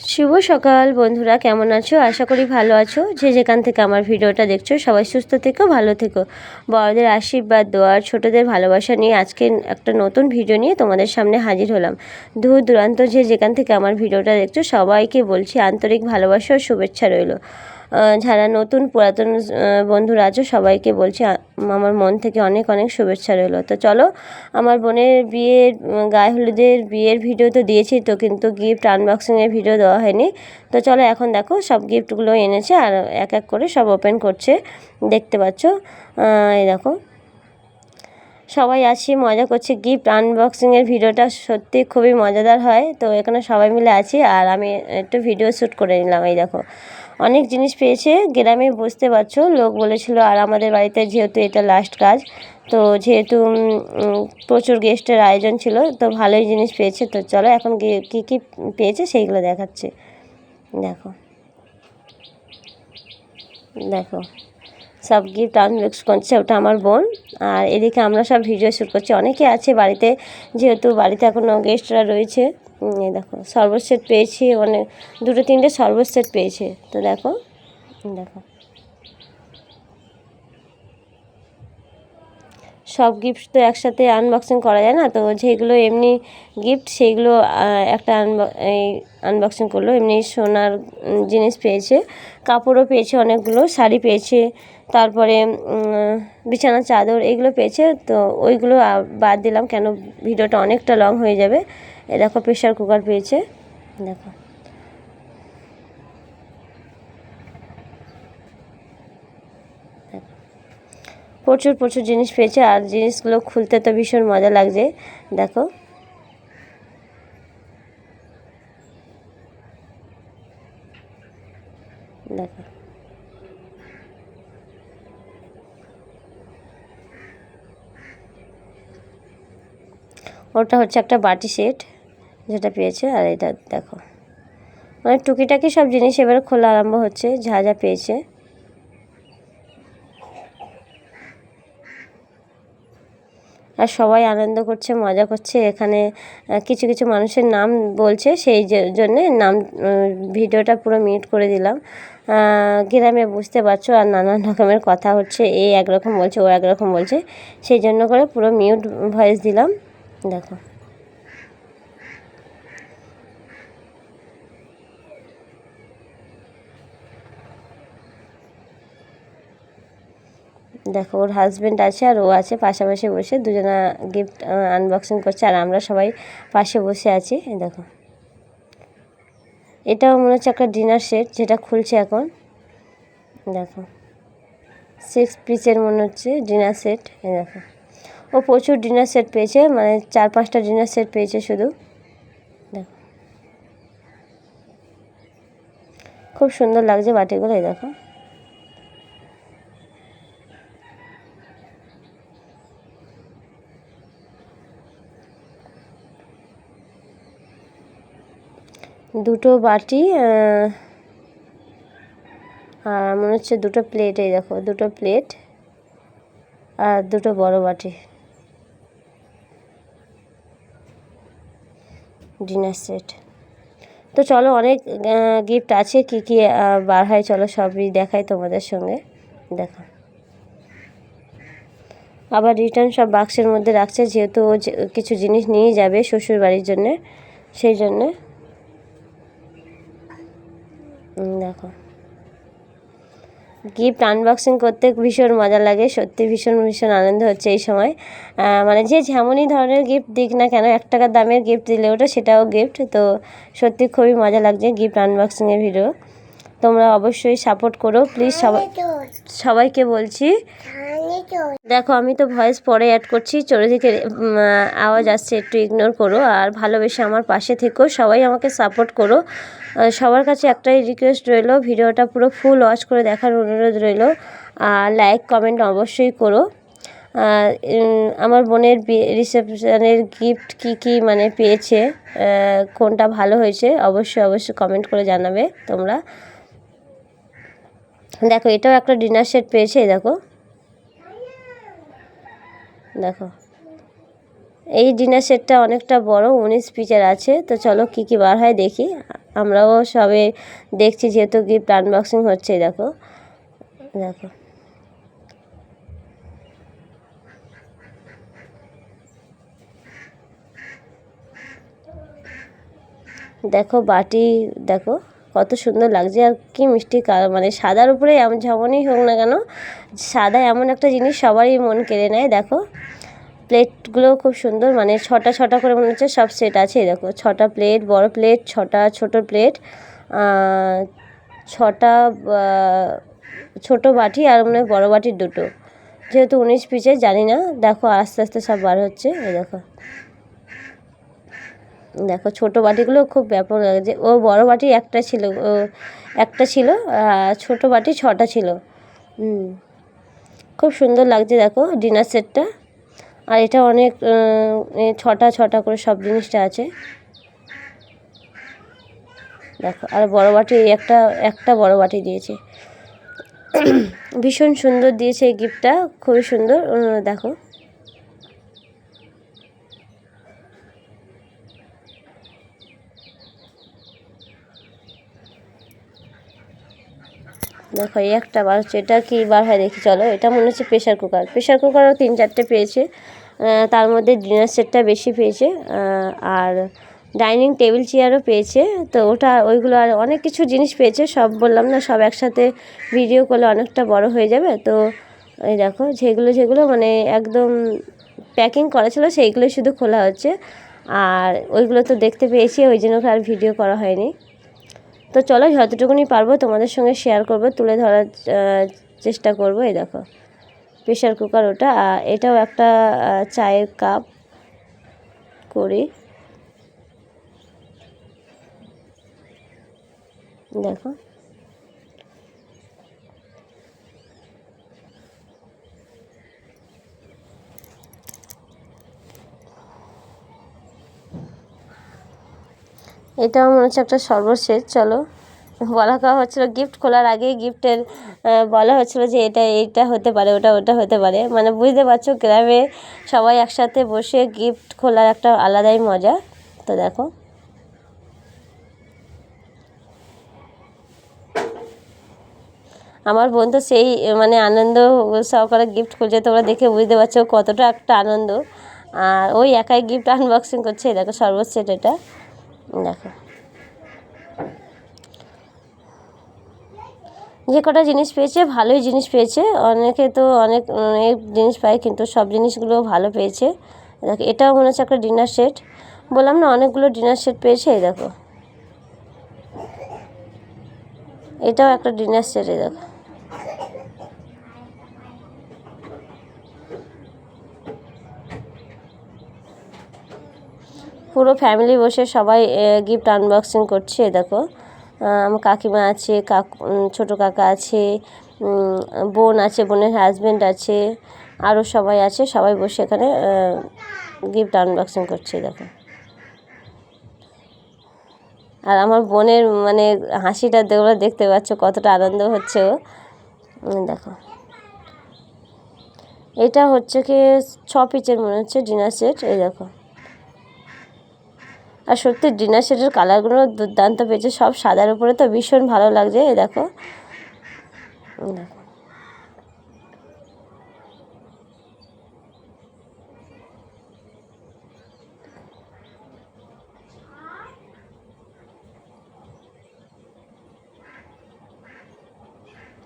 শুভ সকাল বন্ধুরা, কেমন আছো? আশা করি ভালো আছো। যে যেখান থেকে আমার ভিডিওটা দেখছ, সবাই সুস্থ থেকো, ভালো থেকো। বড়দের আশীর্বাদ, দোয়ার, ছোটদের ভালোবাসা নিয়ে আজকে একটা নতুন ভিডিও নিয়ে তোমাদের সামনে হাজির হলাম। দূর দূরান্ত যে যেখান থেকে আমার ভিডিওটা দেখছ, সবাইকে বলছি আন্তরিক ভালোবাসা ও শুভেচ্ছা রইল। যারা নতুন পুরাতন বন্ধুরা আছো সবাইকে বলছি আমার মন থেকে অনেক অনেক শুভেচ্ছা রইল। তো চলো, আমার বোনের বিয়ের গায়ে হলুদের বিয়ের ভিডিও তো দিয়েছি, তো কিন্তু গিফট আনবক্সিংয়ের ভিডিও দেওয়া হয়নি। তো চলো, এখন দেখো, সব গিফটগুলো এনেছে, আর এক এক করে সব ওপেন করছে। দেখতে পাচ্ছ? এই দেখো। সবাই আছি, মজা করছি। গিফট আনবক্সিংয়ের ভিডিওটা সত্যি খুবই মজাদার হয়। তো এখানে সবাই মিলে আছি, আর আমি একটু ভিডিও শ্যুট করে নিলাম, এই দেখো। অনেক জিনিস পেয়েছে, গ্রামে বুঝতে পারছ, লোক বলেছিল আর আমাদের বাড়িতে যেহেতু এটা লাস্ট কাজ, তো যেহেতু প্রচুর গেস্টের আয়োজন ছিল, তো ভালোই জিনিস পেয়েছে, তো চলো এখন কী কী পেয়েছে সেইগুলো দেখাচ্ছে। দেখো। দেখো। সব গিফট আনবক্স করছে, ওটা আমার বোন, আর এদিকে আমরা সব ভিডিও শ্যুট করছি। অনেকে আছে বাড়িতে, যেহেতু বাড়িতে এখনও গেস্টরা রয়েছে দেখো সর্বত সেট পেয়েছি অনেক দুটো তিনটে সর্বত সেট পেয়েছে। তো দেখো দেখো। সব গিফট তো একসাথে আনবক্সিং করা যায় না তো যেগুলো এমনি গিফট সেইগুলো একটা এই আনবক্সিং করল। এমনি সোনার জিনিস পেয়েছে কাপড়ও পেয়েছে অনেকগুলো শাড়ি পেয়েছে তারপরে উম, বিছানার চাদর এগুলো পেয়েছে। তো ওইগুলো বাদ দিলাম কেন ভিডিওটা অনেকটা লং হয়ে যাবে। এ দেখো প্রেশার কুকার পেয়েছে। দেখো। প্রচুর প্রচুর জিনিস পেয়েছে আর জিনিসগুলো খুলতে তো ভীষণ মজা লাগছে। দেখো। দেখো। ওটা হচ্ছে একটা বাটি সেট যেটা পেয়েছে, আর এটা দেখো। মানে টুকিটাকি সব জিনিস এবার খোলা আরম্ভ হচ্ছে, যা যা পেয়েছে। আর সবাই আনন্দ করছে, মজা করছে। এখানে কিছু কিছু মানুষের নাম বলছে, সেই জন্যে নাম ভিডিওটা পুরো মিউট করে দিলাম। গ্রামে বুঝতে পারছ, আর নানান রকমের কথা হচ্ছে। এ একরকম বলছে, ও একরকম বলছে। সেই জন্য করে পুরো মিউট ভয়েস দিলাম। দেখো। দেখো, ওর হাজবেন্ড আছে আর ও আছে পাশাপাশি বসে দুজনা গিফট আনবক্সিং করছে আর আমরা সবাই পাশে বসে আছি। দেখো। এটাও মনে হচ্ছে একটা ডিনার সেট যেটা খুলছে এখন। দেখো। সিক্স পিসের মনে হচ্ছে ডিনার সেট দেখো। ও প্রচুর ডিনার সেট পেয়েছে মানে চার পাঁচটা ডিনার সেট পেয়েছে শুধু। দেখো। খুব সুন্দর লাগছে বাটিগুলো, এই দেখো। দুটো বাটি আর মনে হচ্ছে দুটো প্লেট এই দেখো, দুটো প্লেট আর দুটো বড় বাটি। ডিনার সেট তো চলো অনেক গিফট আছে, কি কি বার হয়, চলো সবই দেখাই তোমাদের সঙ্গে। দেখো। আবার রিটার্ন সব বাক্সের মধ্যে রাখছে, যেহেতু কিছু জিনিস নিয়ে যাবে শ্বশুর বাড়ির জন্যে, সেই জন্যে। দেখো। গিফট আনবক্সিং করতে ভীষণ মজা লাগে, সত্যি ভীষণ ভীষণ আনন্দ হচ্ছে এই সময়। মানে যে যেমনই ধরনের গিফট দিক না কেন, এক টাকার দামের গিফট দিলে ওটা সেটাও গিফট তো সত্যি খুবই মজা লাগছে গিফট আনবক্সিংয়ের ভিডিও তোমরা অবশ্যই সাপোর্ট করো প্লিজ সবাই সবাইকে বলছি। দেখো আমি তো ভয়েস পরে অ্যাড করছি চারিদিকে আওয়াজ আসছে একটু ইগনোর করো আর ভালোবেসে আমার পাশে থেকো সবাই আমাকে সাপোর্ট করো। সবার কাছে একটাই রিকোয়েস্ট রইল ভিডিওটা পুরো ফুল ওয়াচ করে দেখার অনুরোধ রইল আর লাইক কমেন্ট অবশ্যই করো। আর আমার বোনের রিসেপশনের গিফট কি কি মানে পেয়েছে কোনটা ভালো হয়েছে অবশ্যই অবশ্যই কমেন্ট করে জানাবে তোমরা। দেখো, এটাও একটা ডিনার সেট পেয়েছে দেখো। দেখো। এই ডিনার সেটটা অনেকটা বড়, উনিশ পিচের আছে। তো চলো, কি কি বার হয় দেখি। আমরাও সবে দেখছি, যেহেতু গিফট আনবক্সিং হচ্ছে দেখো। দেখো। দেখো, বাটি, দেখো। কত সুন্দর লাগছে আর কি মিষ্টি মানে সাদার উপরে এমন যেমনই হোক না কেন, সাদা এমন একটা জিনিস সবারই মন কেড়ে নেয়, দেখো। প্লেটগুলো খুব সুন্দর মানে ছটা ছটা করে মনে হচ্ছে সব সেট আছে, দেখো। ছটা প্লেট, বড় প্লেট, ছটা ছোট প্লেট ছটা ছোট বাটি আর মনে হয় বড়ো বাটির দুটো। যেহেতু উনিশ পিসে জানি না। দেখো, আস্তে আস্তে সব বার হচ্ছে, এই দেখো। দেখো, ছোট বাটিগুলো খুব ব্যাপক লাগছে ও বড় বাটি একটা ছিল, ও একটা ছিল, আর ছোট বাটি ছটা ছিল। খুব সুন্দর লাগছে, দেখো, ডিনার সেটটা। আর এটা অনেক ছটা ছটা করে সব জিনিসটা আছে। দেখো, আর বড় বাটি একটা একটা বড় বাটি দিয়েছে। ভীষণ সুন্দর দিয়েছে এই গিফটটা, খুবই সুন্দর। দেখো। দেখো, এই একটা বার হচ্ছে, এটা কি বার হয় দেখি, চলো। এটা মনে হচ্ছে প্রেশার কুকার প্রেশার কুকারও তিন চারটে পেয়েছে। তার মধ্যে ডিনার সেটটা বেশি পেয়েছে। আর ডাইনিং টেবিল চেয়ারও পেয়েছে। তো ওটা, ওইগুলো আর অনেক কিছু জিনিস পেয়েছে। সব বললাম না, সব একসাথে ভিডিও করলে অনেকটা বড় হয়ে যাবে। তো এই দেখো, যেগুলো যেগুলো মানে একদম প্যাকিং করা ছিল, সেইগুলোই শুধু খোলা হচ্ছে। আর ওইগুলো তো দেখতে পেয়েছি, ওই জন্য আর ভিডিও করা হয়নি। তো চলো যতটুকুনি পারব তোমাদের সঙ্গে শেয়ার করব, তুলে ধরার চেষ্টা করব, এই দেখো। প্রেশার কুকার ওটা এটাও একটা চায়ের কাপ করি। দেখো। এটাও মনে হচ্ছে একটা সর্বশেষ, চলো। বলা করা হচ্ছিল গিফট খোলার আগেই গিফটের বলা হচ্ছিল যে এটা, এইটা হতে পারে, ওটা ওটা হতে পারে। মানে বুঝতে পারছ গ্রামে সবাই একসাথে বসে গিফট খোলার একটা আলাদাই মজা। তো দেখো। আমার বোন তো সেই মানে আনন্দ সহকারে গিফট খুলছে, তোমরা দেখে বুঝতে পারছ কতটা একটা আনন্দ। আর ওই একাই গিফট আনবক্সিং করছে দেখো সর্বোচ্চ এটা। দেখো। যে কটা জিনিস পেয়েছে, ভালোই জিনিস পেয়েছে। অনেকে তো অনেক অনেক জিনিস পায়, কিন্তু সব জিনিসগুলো ভালো পেয়েছে। দেখো, এটাও মনে হচ্ছে একটা ডিনার সেট। বললাম না, অনেকগুলো ডিনার সেট পেয়েছে, এই দেখো। এটাও একটা ডিনার সেট, এই দেখো। পুরো ফ্যামিলি বসে সবাই গিফট আনবক্সিং করছে দেখো। আমার কাকিমা আছে, কাক ছোটো কাকা আছে বোন আছে, বোনের হাজব্যান্ড আছে আরও সবাই আছে, সবাই বসে এখানে গিফট আনবক্সিং করছে দেখো। আর আমার বোনের মানে হাসিটা দেখলে দেখতে পাচ্ছ, কতটা আনন্দ হচ্ছে ও। দেখো। এটা হচ্ছে কি, ছ পিচের মনে হচ্ছে ডিনার সেট এই দেখো। আর সত্যি ডিনার সেটের কালারগুলো দুর্দান্ত পেয়েছে। সব সাদার উপরে তো ভীষণ ভালো লাগছে, এই দেখো। দেখো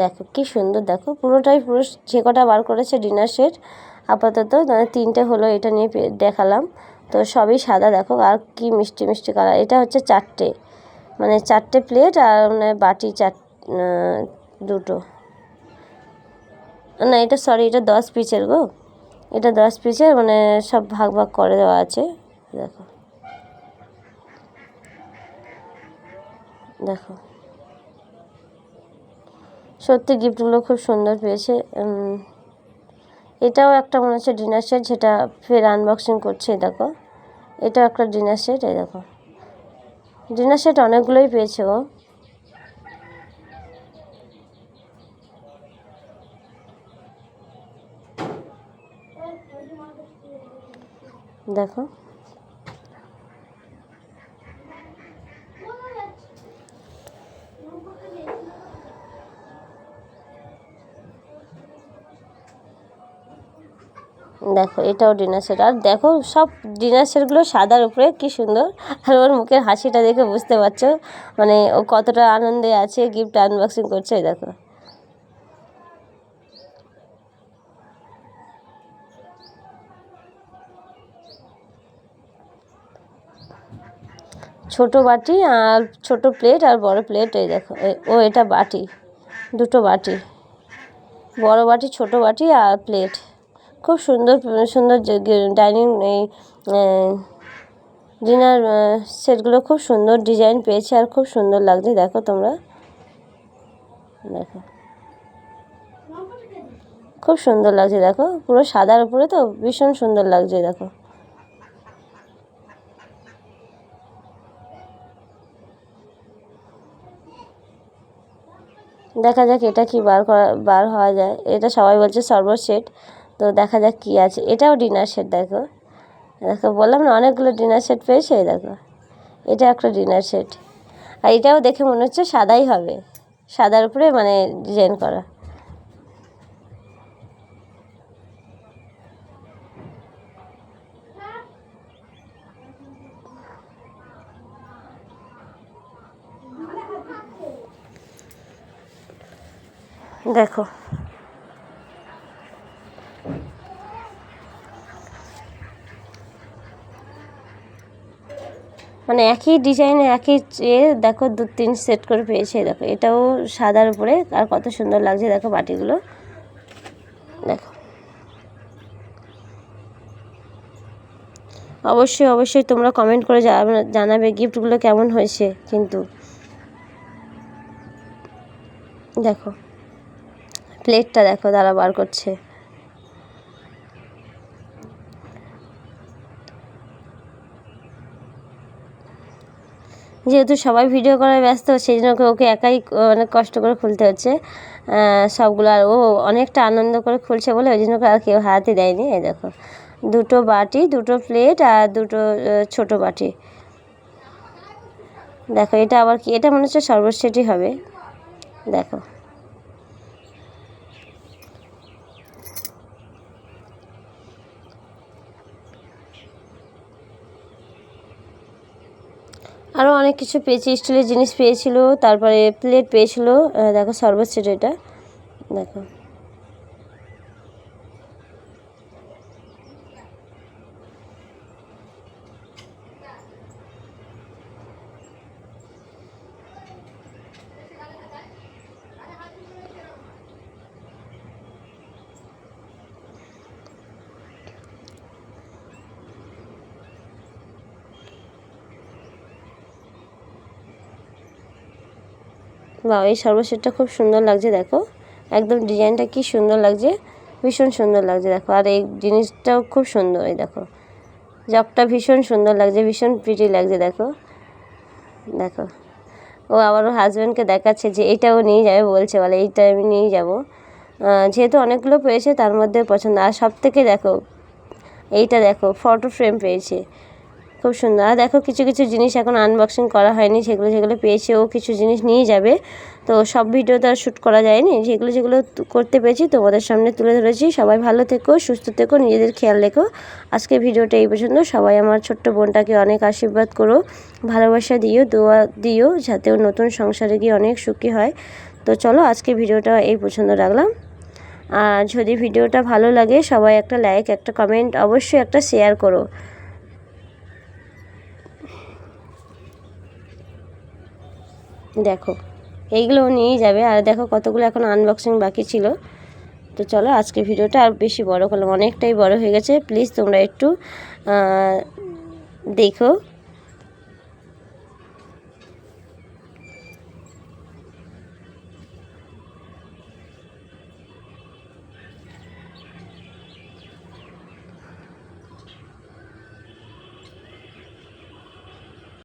দেখো কি সুন্দর, দেখো, পুরোটাই পুরো যে কটা বার করেছে ডিনার সেট, আপাতত তিনটে হলো এটা নিয়ে দেখালাম। তো সবই সাদা, দেখো, আর কি মিষ্টি মিষ্টি কালার এটা হচ্ছে চারটে মানে চারটে প্লেট আর মানে বাটি চার দুটো। না, এটা সরি এটা দশ পিসের গো। এটা দশ পিসের মানে সব ভাগ ভাগ করে দেওয়া আছে, দেখো। দেখো। সত্যি গিফটগুলো খুব সুন্দর পেয়েছে এটাও একটা মনে হচ্ছে ডিনার সেট যেটা ফের আনবক্সিং করছে, এই দেখো। এটাও একটা ডিনার সেট এই দেখো। ডিনার সেট অনেকগুলোই পেয়েছে ও দেখো। দেখো, এটাও ডিনার সেট আর দেখো, সব ডিনার সেটগুলো সাদার উপরে, কি সুন্দর। আর ওর মুখের হাসিটা দেখে বুঝতে পারছ। মানে ও কতটা আনন্দে আছে গিফট আনবক্সিং করছে, দেখো। ছোট বাটি আর ছোট প্লেট আর বড় প্লেট এই দেখো। ও এটা বাটি, দুটো বাটি। বড় বাটি, ছোট বাটি আর প্লেট খুব সুন্দর সুন্দর ডাইনিং এই ডিনার সেটগুলো খুব সুন্দর ডিজাইন পেয়েছে আর খুব সুন্দর লাগছে। দেখো তোমরা। দেখো। খুব সুন্দর লাগছে, দেখো। পুরো সাদার উপরে তো ভীষণ সুন্দর লাগছে, দেখো। দেখা যাক এটা কি বার করা, বার হওয়া যায়। এটা সবাই বলছে সর্বর সেট তো দেখা যাক কি আছে। এটাও ডিনার সেট দেখো। দেখো, বললাম না, অনেকগুলো ডিনার সেট পেয়েছে, দেখো। এটা একটা ডিনার সেট আর এটাও দেখে মনে হচ্ছে সাদাই হবে। সাদার উপরে মানে ডিজাইন করা। দেখো মানে একই ডিজাইনে একই এ দেখো দু তিন সেট করে পেয়েছে, দেখো। এটাও সাদার উপরে, আর কত সুন্দর লাগছে দেখো বাটিগুলো। দেখো। অবশ্যই অবশ্যই তোমরা কমেন্ট করে জানাবে- গিফটগুলো কেমন হয়েছে, কিন্তু। দেখো। প্লেটটা দেখো, তারা বার করছে। যেহেতু সবাই ভিডিও করায় ব্যস্ত, সেই জন্য ওকে- একাই অনেক কষ্ট করে খুলতে হচ্ছে। সবগুলো আর ও অনেকটা আনন্দ করে খুলছে বলে ওই জন্য আর কেউ হাতে দেয়নি। এই দেখো, দুটো বাটি, দুটো প্লেট আর দুটো ছোটো ছোট বাটি। দেখো, এটা আবার কি এটা মনে হচ্ছে সর্বশেষই হবে। দেখো। আরও অনেক কিছু পেয়েছি স্টিলের জিনিস পেয়েছিল তারপরে প্লেট পেয়েছিল। দেখো সর্বশেষ এটা। দেখো। বা এই সর্বশেষটা খুব সুন্দর লাগছে, দেখো। একদম ডিজাইনটা কি সুন্দর লাগছে, ভীষণ সুন্দর লাগছে, দেখো। আর এই জিনিসটাও খুব সুন্দর, এই দেখো। জবটা ভীষণ সুন্দর লাগছে, ভীষণ প্রিটি লাগছে, দেখো। দেখো। ও আবার ওর হাজব্যান্ডকে দেখাচ্ছে যে এইটাও নিয়ে যাবে বলছে, বলে এইটা আমি নিয়ে যাব। যেহেতু অনেকগুলো পেয়েছে, তার মধ্যে পছন্দ। আর সব থেকে দেখো, এইটা দেখো ফটো ফ্রেম পেয়েছে। খুব সুন্দর। আর দেখো কিছু কিছু জিনিস এখন আনবক্সিং করা হয়নি সেগুলো যেগুলো পেয়েছে ও কিছু জিনিস নিয়ে যাবে। তো সব ভিডিও তো আর শ্যুট করা যায়নি। যেগুলো যেগুলো করতে পেরেছি তোমাদের সামনে তুলে ধরেছি। সবাই ভালো থেকো, সুস্থ থেকো, নিজেদের খেয়াল রেখো। আজকে ভিডিওটা এই পর্যন্ত। সবাই আমার ছোট্ট বোনটাকে অনেক আশীর্বাদ করো, ভালোবাসা দিও, দোয়া দিও, যাতে ও নতুন সংসারে গিয়ে অনেক সুখী হয়। তো চলো আজকে ভিডিওটা এই পছন্দ রাখলাম। আর যদি ভিডিওটা ভালো লাগে, সবাই একটা লাইক একটা কমেন্ট অবশ্যই একটা শেয়ার করো। দেখো এইগুলোও নিয়েই যাবে। আর দেখো কতগুলো এখন আনবক্সিং বাকি ছিল। তো চলো আজকে ভিডিওটা আর বেশি বড় করলাম, অনেকটাই বড় হয়ে গেছে। প্লিজ তোমরা একটু দেখো।